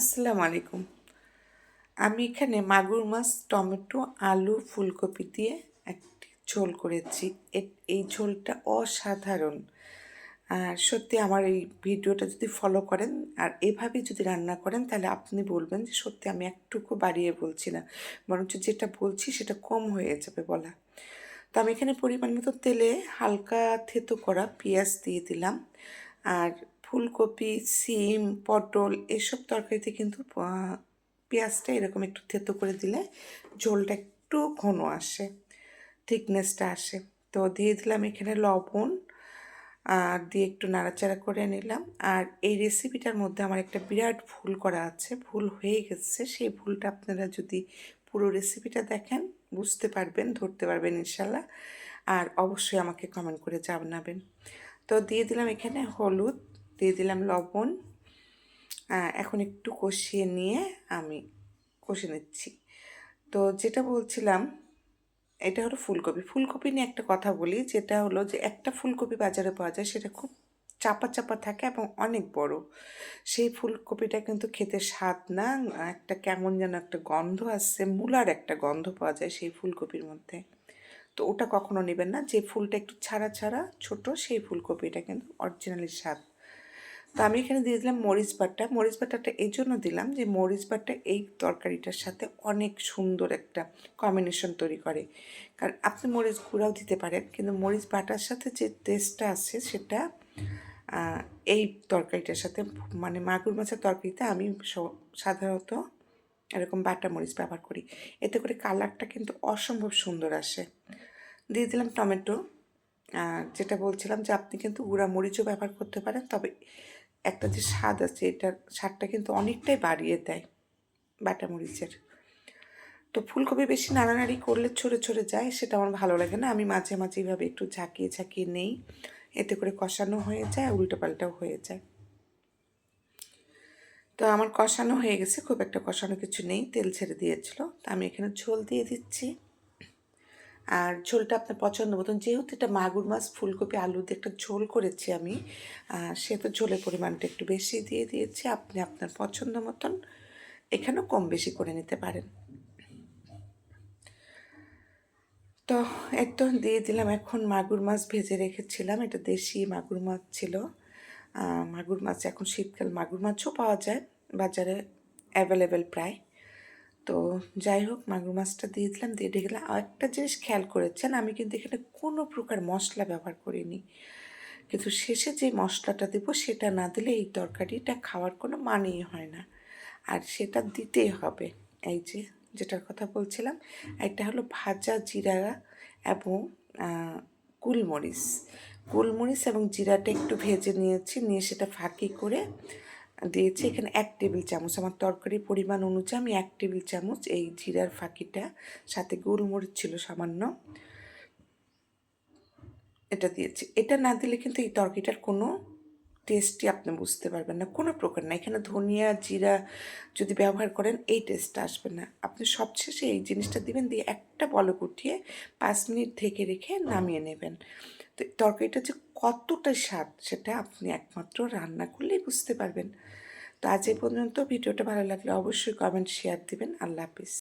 আসসালামু আলাইকুম। আমি এখানে মাগুর মাছ, টমেটো, আলু, ফুলকপি দিয়ে একটি ঝোল করেছি। এই ঝোলটা অসাধারণ। আর সত্যি আমার এই ভিডিওটা যদি ফলো করেন আর এভাবে যদি রান্না করেন, তাহলে আপনি বলবেন যে সত্যি আমি একটুকু বাড়িয়ে বলছি না। বরঞ্চ যেটা বলছি সেটা কম হয়ে যাবে বলা। তো আমি এখানে পরিমাণ মতো তেলে হালকা থেতো করা পেঁয়াজ দিয়ে দিলাম। আর ফুলকপি, সিম, পটল এসব তরকারিতে কিন্তু পেঁয়াজটা এরকম একটু থেতো করে দিলে ঝোলটা একটু ঘন আসে, থিকনেসটা আসে। তো দিয়ে দিলাম এখানে লবণ, আর দিয়ে একটু নাড়াচাড়া করে নিলাম। আর এই রেসিপিটার মধ্যে আমার একটা বিরাট ভুল করা আছে, ভুল হয়ে গেছে। সেই ভুলটা আপনারা যদি পুরো রেসিপিটা দেখেন, বুঝতে পারবেন, ধরতে পারবেন ইনশাল্লাহ। আর অবশ্যই আমাকে কমেন্ট করে জানাবেন। তো দিয়ে দিলাম এখানে হলুদ দিয়ে দিলাম লবণ। এখন একটু কষিয়ে নিয়ে আমি কষে নিচ্ছি। তো যেটা বলছিলাম, এটা হলো ফুলকপি। ফুলকপি নিয়ে একটা কথা বলি, যেটা হলো যে একটা ফুলকপি বাজারে পাওয়া যায়, সেটা খুব চাপা চাপা থাকে এবং অনেক বড়। সেই ফুলকপিটা কিন্তু খেতে স্বাদ না, একটা কেমন যেন একটা গন্ধ আসছে, মূলার একটা গন্ধ পাওয়া যায় সেই ফুলকপির মধ্যে। তো ওটা কখনো নেবেন না, যে ফুলটা একটু ছাড়া ছাড়া ছোট, সেই ফুলকপিটা কিন্তু অরিজিনালি স্বাদ তো আমি এখানে দিয়ে দিলাম মরিচ বাটা। মরিচ বাটাটা এই জন্য দিলাম যে মরিচ বাটা এই তরকারিটার সাথে অনেক সুন্দর একটা কম্বিনেশন তৈরি করে। কারণ আপনি মরিচ গুঁড়াও দিতে পারেন, কিন্তু মরিচ বাটার সাথে যে টেস্টটা আছে সেটা এই তরকারিটার সাথে মানে মাগুর মাছের তরকারিতে আমি সাধারণত এরকম বাটা মরিচ ব্যবহার করি। এতে করে কালারটা কিন্তু অসম্ভব সুন্দর আসে। দিয়ে দিলাম টমেটো। যেটা বলছিলাম যে আপনি কিন্তু গুঁড়া মরিচও ব্যবহার করতে পারেন, তবে একটা যে স্বাদ আছে, এটার স্বাদটা কিন্তু অনেকটাই বাড়িয়ে দেয় বাটা মরিচের তো ফুলকপি বেশি নাড়ানাড়ি করলে ছড়ে ছড়ে যায়, সেটা আমার ভালো লাগে না। আমি মাঝে মাঝে এইভাবে একটু ঝাঁকিয়ে ঝাঁকিয়ে নেই। এতে করে কষানো হয়ে যায় উল্টো পাল্টাও হয়ে যায়। তো আমার কষানো হয়ে গেছে, খুব একটা কষানো কিছু নেই, তেল ছেড়ে দিয়েছিল। তো আমি এখানে ঝোল দিয়ে দিচ্ছি। আর ঝোলটা আপনার পছন্দ মতন, যেহেতু এটা মাগুর মাছ, ফুলকপি, আলু দিয়ে একটা ঝোল করেছি আমি সেহেতু ঝোলের পরিমাণটা একটু বেশি দিয়ে দিয়েছি, আপনি আপনার পছন্দ মতন এখানেও কম বেশি করে নিতে পারেন। তো তো দিয়ে দিলাম, এখন মাগুর মাছ ভেজে রেখেছিলাম, এটা দেশি মাগুর মাছ ছিল। মাগুর মাছ এখন শীতকাল, মাগুর মাছও পাওয়া যায়, বাজারে অ্যাভেলেবেল প্রায়। তো যাই হোক মাগুর মাছটা দিয়ে দিলাম দিয়ে ঢেকে দিলাম। আর একটা জিনিস খেয়াল করেছেন আমি কিন্তু এখানে কোনো প্রকার মশলা ব্যবহার করিনি। কিন্তু শেষে যে মশলাটা দেবো সেটা না দিলে এই তরকারিটা খাওয়ার কোনো মানেই হয় না। আর সেটা দিতেই হবে। এই যে যেটার কথা বলছিলাম একটা হলো ভাজা জিরা এবং আহ, গোলমরিচ গোলমরিচ এবং জিরাটা একটু ভেজে নিয়েছি নিয়ে সেটা ফাঁকি করে দিয়েছি এখানে এক টেবিল চামচ। আমার তরকারির পরিমাণ অনুযায়ী আমি এক টেবিল চামচ এই জিরার ফাঁকিটা সাথে গোলমরিচ ছিল সামান্য এটা দিয়েছি। এটা না দিলে কিন্তু এই তরকারিটার কোনো টেস্টই আপনি বুঝতে পারবেন না কোনো প্রকার না। এখানে ধনিয়া জিরা যদি ব্যবহার করেন এই টেস্টটা আসবে না। আপনি সবশেষে এই জিনিসটা দিবেন দিয়ে একটা বলক উঠিয়ে পাঁচ মিনিট ঢেকে রেখে নামিয়ে নেবেন। তো তরকারিটা যে কতটা স্বাদ সেটা আপনি একমাত্র রান্না করলেই বুঝতে পারবেন। তো আজ এই পর্যন্ত ভিডিওটা ভালো লাগলে অবশ্যই কমেন্ট শেয়ার দিবেন। আল্লাহ হাফিজ।